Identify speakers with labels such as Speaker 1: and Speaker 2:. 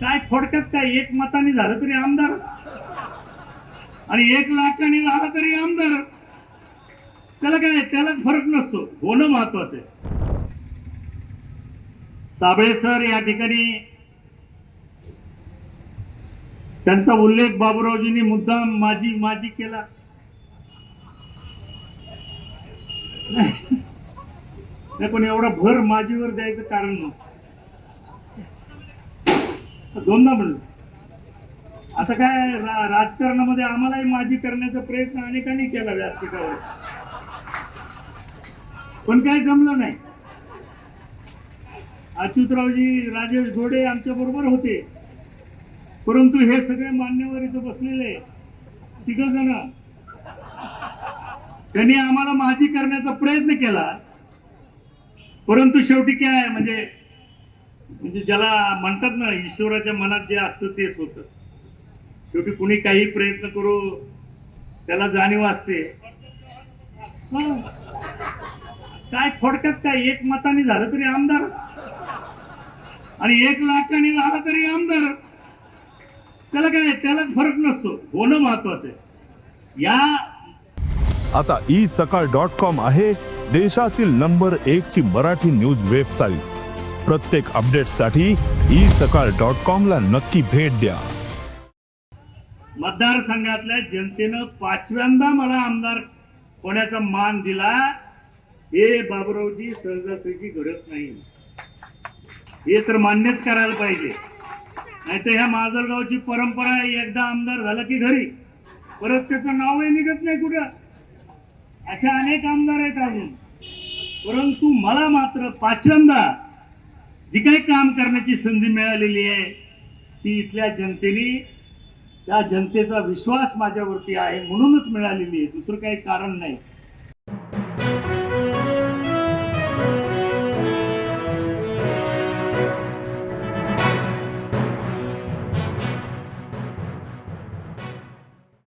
Speaker 1: काय थोडक्यात काय एक मताने झालं तरी आमदार? आणि एक लाखाने झालं तरी आमदार? त्याला काय त्याला फरक नसतो. होणं महत्वाचं आहे. साबळे सर या ठिकाणी त्यांचा उल्लेख बाबुरावजींनी मुद्दाम माझी माझी केला. नाही पण एवढा भर माझीवर द्यायचं कारण नव्हतं. दोनदा म्हणलं. आता काय रा- राजकारणामध्ये आम्हालाही माझी करण्याचा प्रयत्न अनेकांनी केला व्यासपीठावर पण काही जमलं नाही. अच्युतरावजी राजेश घोडे आमच्या बरोबर होते. परंतु हे सगळे मान्यवर इथं बसलेले तिघ जण. त्यांनी आम्हाला माझी करण्याचा प्रयत्न केला. परंतु शेवटी काय म्हणजे म्हणजे ज्याला म्हणतात ना ईश्वराच्या मनात जे असतं तेच होतं. शेवटी कुणी काही प्रयत्न करू त्याला जाणीव असते. काय थोडक्यात काय एक मताने झालं तरी आमदारच आणि एक लाखाने झाला तरी आमदार. त्याला काय त्याला फरक नसतो. होणं महत्वाचं आहे. या
Speaker 2: आता ई सकाळ डॉट कॉम आहे देशातील नंबर एक ची मराठी न्यूज वेबसाईट. प्रत्येक अपडेटसाठी ई सकाळ डॉट कॉम ला नक्की भेट द्या.
Speaker 1: मतदारसंघातल्या जनतेनं पाचव्यांदा मला आमदार होण्याचा मान दिला. हे बाबुरावजी सहजासहजी घडत नाही. हे तर मान्यच करायला पाहिजे. नाही तर ह्या माजलगावची परंपरा आहे एकदा आमदार झाला की घरी. परत त्याचं नावही निघत नाही कुठं. अशा अनेक आमदार आहेत अजून. परंतु मला मात्र पाचव्यांदा जी काही काम करण्याची संधी मिळालेली आहे ती इथल्या जनतेने त्या जनतेचा विश्वास माझ्यावरती आहे म्हणूनच मिळालेली आहे. दुसरं काही कारण नाही.